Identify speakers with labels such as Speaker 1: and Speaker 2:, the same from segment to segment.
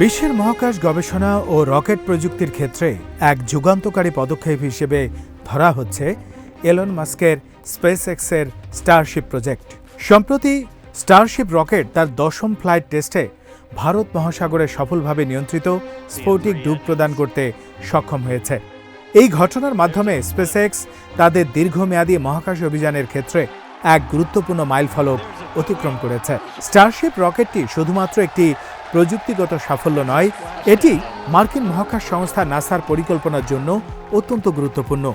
Speaker 1: বিশ্বের মহাকাশ গবেষণা ও রকেট প্রযুক্তির ক্ষেত্রে এক যুগান্তকারী পদক্ষেপ হিসেবে ধরা হচ্ছে এলন মাস্কের স্পেস এক্সের স্টারশিপ প্রজেক্ট। সম্প্রতি স্টারশিপ রকেট তার দশম ফ্লাইট টেস্টে ভারত মহাসাগরে সফলভাবে নিয়ন্ত্রিত স্ফটিক ডুব প্রদান করতে সক্ষম হয়েছে। এই ঘটনার মাধ্যমে স্পেসএক্স তাদের দীর্ঘমেয়াদী মহাকাশ অভিযানের ক্ষেত্রে এক গুরুত্বপূর্ণ মাইলফলক অতিক্রম করেছে। স্টারশিপ রকেটটি শুধুমাত্র একটি প্রযুক্তিগত সাফল্য নয়, এটি মার্কিন মহাকাশ সংস্থা নাসার পরিকল্পনার জন্য অত্যন্ত গুরুত্বপূর্ণ।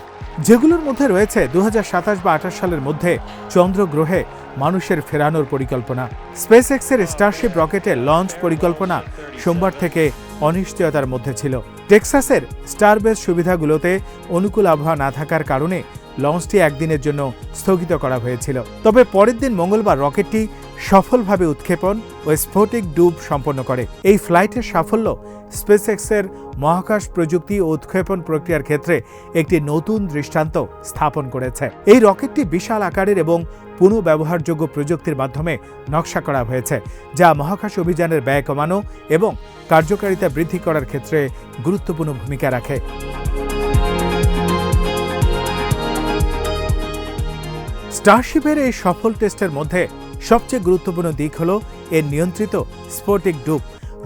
Speaker 1: যেগুলোর মধ্যে রয়েছে দুহাজার সাতাশ বা আঠাশ সালের মধ্যে চন্দ্র গ্রহে মানুষের ফেরানোর পরিকল্পনা। স্পেস এক্সের স্টারশিপ রকেটে লঞ্চ পরিকল্পনা সোমবার থেকে অনিশ্চয়তার মধ্যে ছিল। টেক্সাসের স্টারবেস সুবিধাগুলোতে অনুকূল আবহাওয়া না থাকার কারণে লঞ্চটি একদিনের জন্য স্থগিত করা হয়েছিল। তবে পরের দিন মঙ্গলবার রকেটটি সফলভাবে উৎক্ষেপণ ও স্ফটিক ডুব সম্পন্ন করে। এই ফ্লাইটের সাফল্য স্পেসএক্সের মহাকাশ প্রযুক্তি ও উৎক্ষেপণ প্রক্রিয়ার ক্ষেত্রে একটি নতুন দৃষ্টান্ত স্থাপন করেছে। এই রকেটটি বিশাল আকারের এবং পুনঃব্যবহারযোগ্য প্রযুক্তির মাধ্যমে নকশা করা হয়েছে, যা মহাকাশ অভিযানের ব্যয় কমানো এবং কার্যকারিতা বৃদ্ধি করার ক্ষেত্রে গুরুত্বপূর্ণ ভূমিকা রাখে। স্টারশিপের এই সফল টেস্টের মধ্যে সবচেয়ে গুরুত্বপূর্ণ দিক হল এর নিয়ন্ত্রিত স্ফটিক ডুব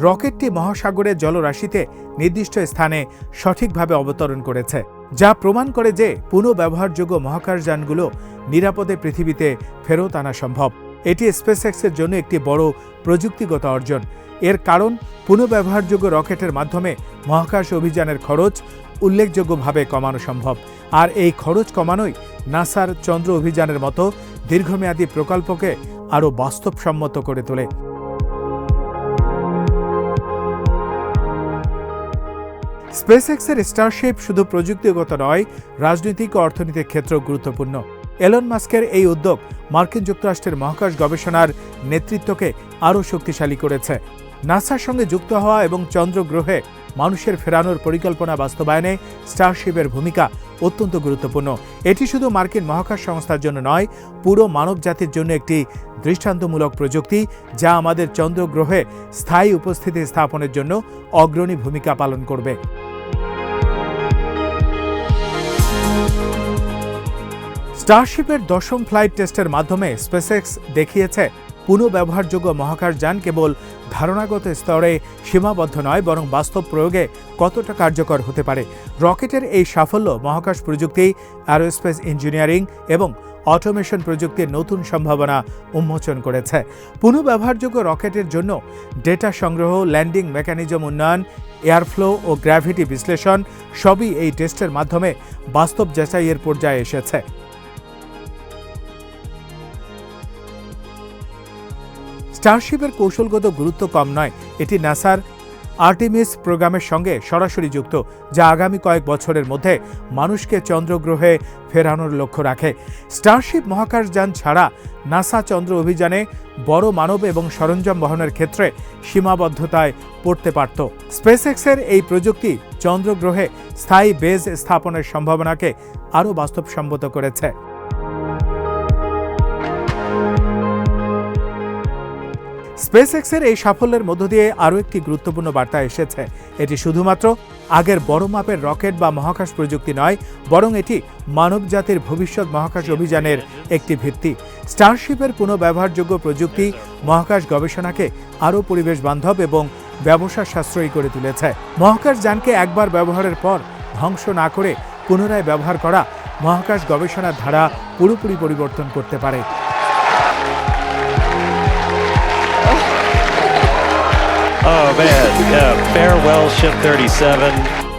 Speaker 1: রকেটটি মহাসাগরের জলরাশিতে নির্দিষ্ট স্থানে সঠিকভাবে অবতরণ করেছে, যা প্রমাণ করে যে পুনঃব্যবহারযোগ্য মহাকাশযানগুলো নিরাপদে পৃথিবীতে ফেরত আনা সম্ভব। এটি স্পেসএক্সের জন্য একটি বড় প্রযুক্তিগত অর্জন। এর কারণ পুনঃব্যবহারযোগ্য রকেটের মাধ্যমে মহাকাশ অভিযানের খরচ উল্লেখযোগ্যভাবে কমানো সম্ভব। আর এই খরচ কমানোই নাসার চন্দ্র অভিযানের মতো দীর্ঘমেয়াদী প্রকল্পকে আরও বাস্তবসম্মত করে তোলে। স্পেসএক্সের স্টারশিপ শুধু প্রযুক্তিগত নয়, রাজনৈতিক ও অর্থনৈতিক ক্ষেত্রেও গুরুত্বপূর্ণ। এলন মাস্কের এই উদ্যোগ মার্কিন যুক্তরাষ্ট্রের মহাকাশ গবেষণার নেতৃত্বকে আরও শক্তিশালী করেছে। নাসার সঙ্গে যুক্ত হওয়া এবং চন্দ্র গ্রহে মানুষের ফেরানোর পরিকল্পনা বাস্তবায়নে স্টারশিপের ভূমিকা অত্যন্ত গুরুত্বপূর্ণ। এটি শুধু মার্কিন মহাকাশ সংস্থার জন্য নয়, পুরো মানব জাতির জন্য একটি দৃষ্টান্তমূলক প্রযুক্তি যা আমাদের চন্দ্রগ্রহে স্থায়ী উপস্থিতি স্থাপনের জন্য অগ্রণী ভূমিকা পালন করবে। স্টারশিপের দশম ফ্লাইট টেস্টের মাধ্যমে স্পেসএক্স দেখিয়েছে পুনঃব্যবহারযোগ্য মহাকাশ যান কেবল ধারণাগত স্তরে সীমাবদ্ধ নয়, বরং বাস্তব প্রয়োগে কতটা কার্যকর হতে পারে? রকেটের এই সাফল্য, মহাকাশ প্রযুক্তি অ্যারোস্পেস ইঞ্জিনিয়ারিং এবং অটোমেশন প্রযুক্তির নতুন সম্ভাবনা উন্মোচন করেছে। পুনঃব্যবহারযোগ্য রকেটের জন্য ডেটা সংগ্রহ, ল্যান্ডিং মেকানিজম উন্নয়ন, এয়ারফ্লো ও গ্র্যাভিটি বিশ্লেষণ সবই এই টেস্টের মাধ্যমে বাস্তব যাচাইয়ের পর্যায়ে এসেছে। স্টারশিপের কৌশলগত গুরুত্ব কম নয়, এটি নাসার আর্টিমিস প্রোগ্রামের সঙ্গে সরাসরি যুক্ত, যা আগামী কয়েক বছরের মধ্যে মানুষকে চন্দ্রগ্রহে ফেরানোর লক্ষ্য রাখে। স্টারশিপ মহাকাশযান ছাড়া নাসা চন্দ্র অভিযানে বড় মানব এবং সরঞ্জাম বহনের ক্ষেত্রে সীমাবদ্ধতায় পড়তে পারত। স্পেসএক্সের এই প্রযুক্তি চন্দ্রগ্রহে স্থায়ী বেজ স্থাপনের সম্ভাবনাকে আরও বাস্তবসম্মত করেছে। স্পেসএক্সের এই সাফল্যের মধ্য দিয়ে আরও একটি গুরুত্বপূর্ণ বার্তা এসেছে। এটি শুধুমাত্র আগের বড় মাপের রকেট বা মহাকাশ প্রযুক্তি নয়, বরং এটি মানবজাতির ভবিষ্যৎ মহাকাশ অভিযানের একটি ভিত্তি। স্টারশিপের পুনঃব্যবহারযোগ্য প্রযুক্তি মহাকাশ গবেষণাকে আরও পরিবেশ বান্ধব এবং ব্যবসা সাশ্রয়ী করে তুলেছে। মহাকাশ যানকে একবার ব্যবহারের পর ধ্বংস না করে পুনরায় ব্যবহার করা মহাকাশ গবেষণার ধারা পুরোপুরি পরিবর্তন করতে পারে।
Speaker 2: Man, yeah, farewell ship 37.